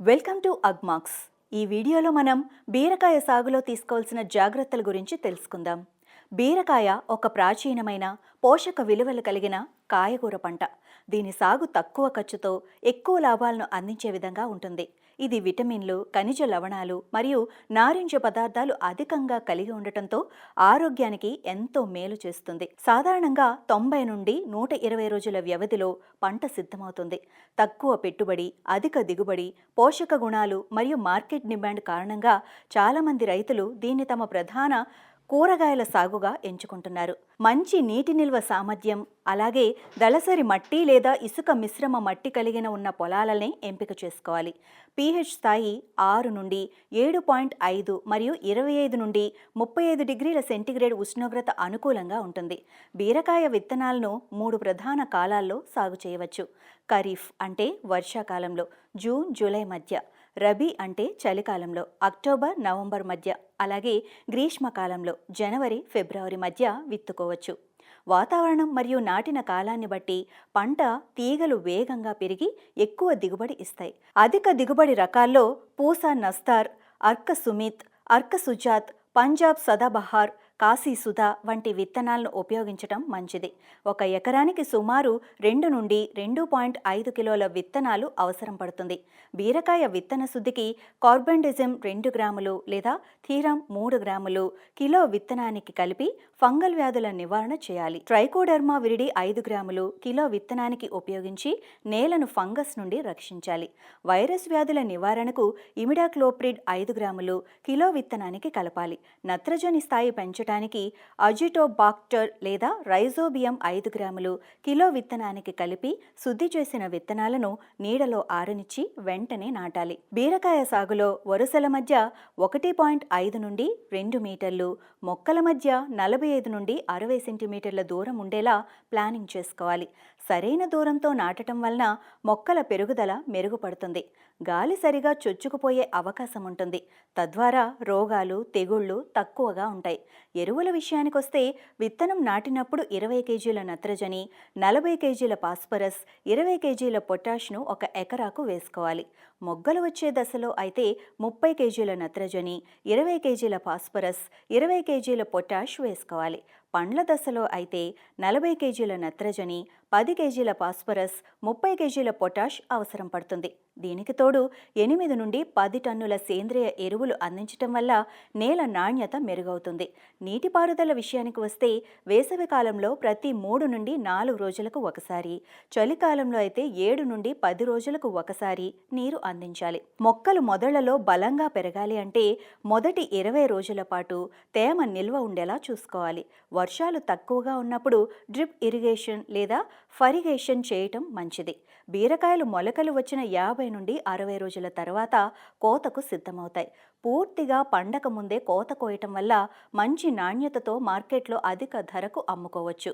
Welcome to Agmax. ఈ వీడియోలో మనం బీరకాయ సాగులో తీసుకోవాల్సిన జాగ్రత్తల గురించి తెలుసుకుందాం. బీరకాయ ఒక ప్రాచీనమైన పోషక విలువలు కలిగిన కాయగూర పంట. దీని సాగు తక్కువ ఖర్చుతో ఎక్కువ లాభాలను అందించే విధంగా ఉంటుంది. ఇది విటమిన్లు ఖనిజ లవణాలు మరియు నారింజ పదార్థాలు అధికంగా కలిగి ఉండటంతో ఆరోగ్యానికి ఎంతో మేలు చేస్తుంది. సాధారణంగా తొంభై నుండి నూట ఇరవై రోజుల వ్యవధిలో పంట సిద్ధమవుతుంది. తక్కువ పెట్టుబడి అధిక దిగుబడి పోషక గుణాలు మరియు మార్కెట్ డిమాండ్ కారణంగా చాలామంది రైతులు దీన్ని తమ ప్రధాన కూరగాయల సాగుగా ఎంచుకుంటున్నారు. మంచి నీటి నిల్వ సామర్థ్యం అలాగే దళసరి మట్టి లేదా ఇసుక మిశ్రమ మట్టి కలిగిన ఉన్న పొలాలనే ఎంపిక చేసుకోవాలి. పీహెచ్ స్థాయి ఆరు నుండి ఏడు పాయింట్ ఐదు మరియు ఇరవై ఐదు నుండి ముప్పై ఐదు డిగ్రీల సెంటీగ్రేడ్ ఉష్ణోగ్రత అనుకూలంగా ఉంటుంది. బీరకాయ విత్తనాలను మూడు ప్రధాన కాలాల్లో సాగు చేయవచ్చు. ఖరీఫ్ అంటే వర్షాకాలంలో జూన్ జూలై మధ్య రబీ అంటే చలికాలంలో అక్టోబర్ నవంబర్ మధ్య అలాగే గ్రీష్మకాలంలో జనవరి ఫిబ్రవరి మధ్య విత్తుకోవచ్చు. వాతావరణం మరియు నాటిన కాలాన్ని బట్టి పంట తీగలు వేగంగా పెరిగి ఎక్కువ దిగుబడి ఇస్తాయి. అధిక దిగుబడి రకాల్లో పూసా నస్తార్ అర్క సుమిత్ అర్క సుజాత్ పంజాబ్ సదాబహార్ కాశీ సుధా వంటి విత్తనాలను ఉపయోగించటం మంచిది. ఒక ఎకరానికి సుమారు రెండు నుండి రెండు పాయింట్ ఐదు కిలోల విత్తనాలు అవసరం పడుతుంది. బీరకాయ విత్తన శుద్ధికి కార్బండిజం రెండు గ్రాములు లేదా థీరం మూడు గ్రాములు కిలో విత్తనానికి కలిపి ఫంగల్ వ్యాధుల నివారణ చేయాలి. ట్రైకోడర్మా విరిడి ఐదు గ్రాములు కిలో విత్తనానికి ఉపయోగించి నేలను ఫంగస్ నుండి రక్షించాలి. వైరస్ వ్యాధుల నివారణకు ఇమిడాక్లోప్రిడ్ ఐదు గ్రాములు కిలో విత్తనానికి కలపాలి. నత్రజని స్థాయి పెంచడానికి అజిటోబాక్టర్ లేదా రైజోబియం ఐదు గ్రాములు కిలో విత్తనానికి కలిపి శుద్ధి చేసిన విత్తనాలను నీడలో ఆరనిచ్చి వెంటనే నాటాలి. బీరకాయ సాగులో వరుసల మధ్య ఒకటి పాయింట్ ఐదు నుండి రెండు మీటర్లు మొక్కల మధ్య నలభై ఐదు నుండి అరవై సెంటీమీటర్ల దూరం ఉండేలా ప్లానింగ్ చేసుకోవాలి. సరైన దూరంతో నాటడం వలన మొక్కల పెరుగుదల మెరుగుపడుతుంది. గాలి సరిగా చొచ్చుకుపోయే అవకాశం ఉంటుంది తద్వారా రోగాలు తెగుళ్ళు తక్కువగా ఉంటాయి. ఎరువుల విషయానికొస్తే విత్తనం నాటినప్పుడు ఇరవై కేజీల నత్రజని నలభై కేజీల పాస్పరస్ ఇరవై కేజీల పొటాష్ను ఒక ఎకరాకు వేసుకోవాలి. మొగ్గలు వచ్చే దశలో అయితే ముప్పై కేజీల నత్రజని ఇరవై కేజీల పాస్పరస్ ఇరవై కేజీల పొటాష్ వేసుకోవాలి. పండ్ల దశలో అయితే నలభై కేజీల నత్రజని పది కేజీల ఫాస్ఫరస్ ముప్పై కేజీల పొటాష్ అవసరం పడుతుంది. దీనికి తోడు ఎనిమిది నుండి పది టన్నుల సేంద్రియ ఎరువులు అందించటం వల్ల నేల నాణ్యత మెరుగవుతుంది. నీటిపారుదల విషయానికి వస్తే వేసవి కాలంలో ప్రతి మూడు నుండి నాలుగు రోజులకు ఒకసారి చలికాలంలో అయితే ఏడు నుండి పది రోజులకు ఒకసారి నీరు అందించాలి. మొక్కలు మొదళ్ళలో బలంగా పెరగాలి అంటే మొదటి ఇరవై రోజుల పాటు తేమ నిల్వ ఉండేలా చూసుకోవాలి. వర్షాలు తక్కువగా ఉన్నప్పుడు డ్రిప్ ఇరిగేషన్ లేదా ఫరిగేషన్ చేయటం మంచిది. బీరకాయలు మొలకలు వచ్చిన యాభై నుండి అరవై రోజుల తర్వాత కోతకు సిద్ధమవుతాయి. పూర్తిగా పండక ముందే కోత కోయటం వల్ల మంచి నాణ్యతతో మార్కెట్లో అధిక ధరకు అమ్ముకోవచ్చు.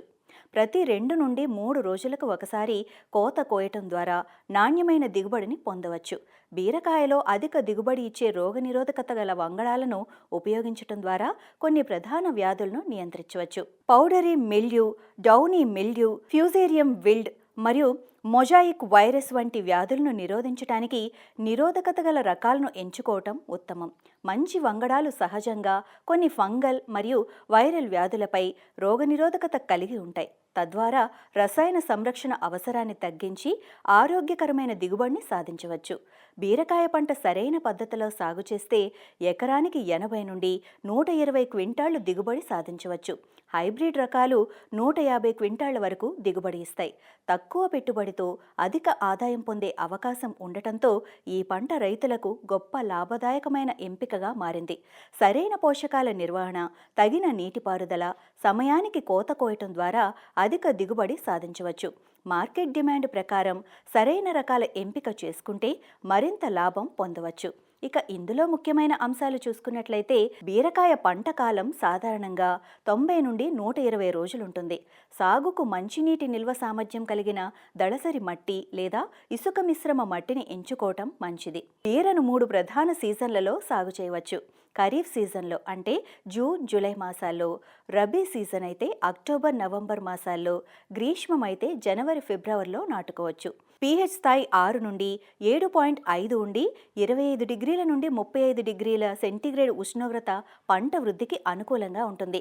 ప్రతి రెండు నుండి మూడు రోజులకు ఒకసారి కోత కోయటం ద్వారా నాణ్యమైన దిగుబడిని పొందవచ్చు. బీరకాయలో అధిక దిగుబడి ఇచ్చే రోగనిరోధకత గల వంగడాలను ఉపయోగించటం ద్వారా కొన్ని ప్రధాన వ్యాధులను నియంత్రించవచ్చు. Powdery mildew downy mildew fusarium wilt మరియు మొజాయిక్ వైరస్ వంటి వ్యాధులను నిరోధించడానికి నిరోధకత గల రకాలను ఎంచుకోవటం ఉత్తమం. మంచి వంగడాలు సహజంగా కొన్ని ఫంగల్ మరియు వైరల్ వ్యాధులపై రోగనిరోధకత కలిగి ఉంటాయి. తద్వారా రసాయన సంరక్షణ అవసరాన్ని తగ్గించి ఆరోగ్యకరమైన దిగుబడిని సాధించవచ్చు. బీరకాయ పంట సరైన పద్ధతిలో సాగు చేస్తే ఎకరానికి ఎనభై నుండి నూట ఇరవై క్వింటాళ్ళు దిగుబడి సాధించవచ్చు. హైబ్రిడ్ రకాలు నూట యాభై క్వింటాళ్ళ వరకు దిగుబడి ఇస్తాయి. తక్కువ పెట్టుబడితో అధిక ఆదాయం పొందే అవకాశం ఉండటంతో ఈ పంట రైతులకు గొప్ప లాభదాయకమైన ఎంపికగా మారింది. సరైన పోషకాల నిర్వహణ తగిన నీటిపారుదల సమయానికి కోత కోయటం ద్వారా అధిక దిగుబడి సాధించవచ్చు. మార్కెట్ డిమాండ్ ప్రకారం సరైన రకాల ఎంపిక చేసుకుంటే మరింత లాభం పొందవచ్చు. ఇక ఇందులో ముఖ్యమైన అంశాలు చూసుకున్నట్లయితే బీరకాయ పంట కాలం సాధారణంగా తొంభై నుండి నూట ఇరవై రోజులుంటుంది. సాగుకు మంచినీటి నిల్వ సామర్థ్యం కలిగిన దళసరి మట్టి లేదా ఇసుక మిశ్రమ మట్టిని ఎంచుకోవటం మంచిది. బీరను మూడు ప్రధాన సీజన్లలో సాగు చేయవచ్చు. ఖరీఫ్ సీజన్లో అంటే జూన్ జూలై మాసాల్లో రబీ సీజన్ అయితే అక్టోబర్ నవంబర్ మాసాల్లో గ్రీష్మం అయితే జనవరి ఫిబ్రవరిలో నాటుకోవచ్చు. పీహెచ్ స్థాయి ఆరు నుండి ఏడు పాయింట్ ఐదు ఉండి ఇరవై ఐదు డిగ్రీల నుండి ముప్పై ఐదు డిగ్రీల సెంటీగ్రేడ్ ఉష్ణోగ్రత పంట వృద్ధికి అనుకూలంగా ఉంటుంది.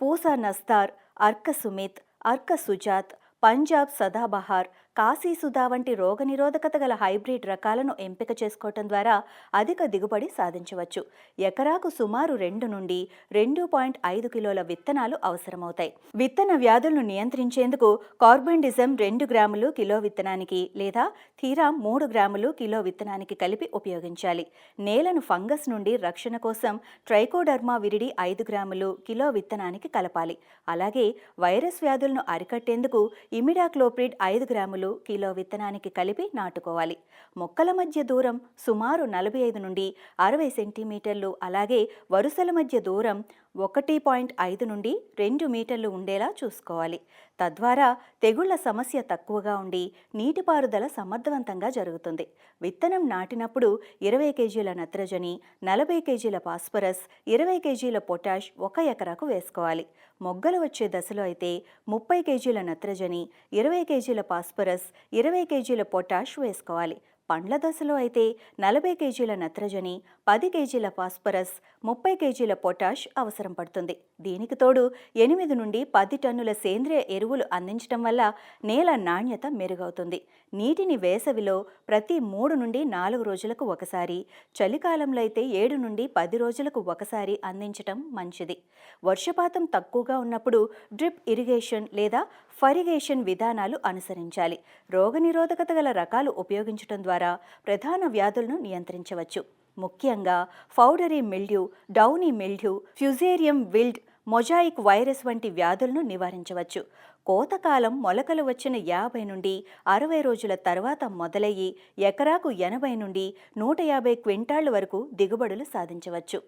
పూసా నస్తార్ అర్క సుమిత్ అర్క సుజాత్ పంజాబ్ సదాబహార్ కాశీ సుధా వంటి రోగనిరోధకత గల హైబ్రిడ్ రకాలను ఎంపిక చేసుకోవటం ద్వారా అధిక దిగుబడి సాధించవచ్చు. ఎకరాకు సుమారు రెండు నుండి రెండు పాయింట్ ఐదు కిలోల విత్తనాలు అవసరమవుతాయి. విత్తన వ్యాధులను నియంత్రించేందుకు కార్బండిజం రెండు గ్రాములు కిలో విత్తనానికి లేదా థీరా మూడు గ్రాములు కిలో విత్తనానికి కలిపి ఉపయోగించాలి. నేలను ఫంగస్ నుండి రక్షణ కోసం ట్రైకోడర్మా విరిడి ఐదు గ్రాములు కిలో విత్తనానికి కలపాలి. అలాగే వైరస్ వ్యాధులను అరికట్టేందుకు ఇమిడాక్లోప్రిడ్ ఐదు గ్రాములు కిలో విత్తనానికి కలిపి నాటుకోవాలి. మొక్కల మధ్య దూరం సుమారు నలభై ఐదు నుండి అరవై సెంటీమీటర్లు అలాగే వరుసల మధ్య దూరం ఒకటి పాయింట్ ఐదు నుండి రెండు మీటర్లు ఉండేలా చూసుకోవాలి. తద్వారా తెగుళ్ళ సమస్య తక్కువగా ఉండి నీటిపారుదల సమర్థవంతంగా జరుగుతుంది. విత్తనం నాటినప్పుడు ఇరవై కేజీల నత్రజని నలభై కేజీల ఫాస్ఫరస్ ఇరవై కేజీల పొటాష్ ఒక ఎకరాకు వేసుకోవాలి. మొగ్గలు వచ్చే దశలో అయితే ముప్పై కేజీల నత్రజని ఇరవై కేజీల ఫాస్ఫరస్ ఇరవై కేజీల పొటాష్ వేసుకోవాలి. పండ్ల దశలో అయితే నలభై కేజీల నత్రజని పది కేజీల ఫాస్ఫరస్ ముప్పై కేజీల పొటాష్ అవసరం పడుతుంది. దీనికి తోడు ఎనిమిది నుండి పది టన్నుల సేంద్రియ ఎరువులు అందించడం వల్ల నేల నాణ్యత మెరుగవుతుంది. నీటిని వేసవిలో ప్రతి మూడు నుండి నాలుగు రోజులకు ఒకసారి చలికాలంలో అయితే ఏడు నుండి పది రోజులకు ఒకసారి అందించటం మంచిది. వర్షపాతం తక్కువగా ఉన్నప్పుడు డ్రిప్ ఇరిగేషన్ లేదా ఫరిగేషన్ విధానాలు అనుసరించాలి. రోగనిరోధకత గల రకాలు ఉపయోగించడం ద్వారా ప్రధాన వ్యాధులను నియంత్రించవచ్చు. ముఖ్యంగా powdery mildew downy mildew fusarium wilt mosaic virus వంటి వ్యాధులను నివారించవచ్చు. కోతకాలం మొలకలు వచ్చిన యాభై నుండి అరవై రోజుల తర్వాత మొదలయ్యి ఎకరాకు ఎనభై నుండి నూట యాభై క్వింటాళ్ళ వరకు దిగుబడులు సాధించవచ్చు.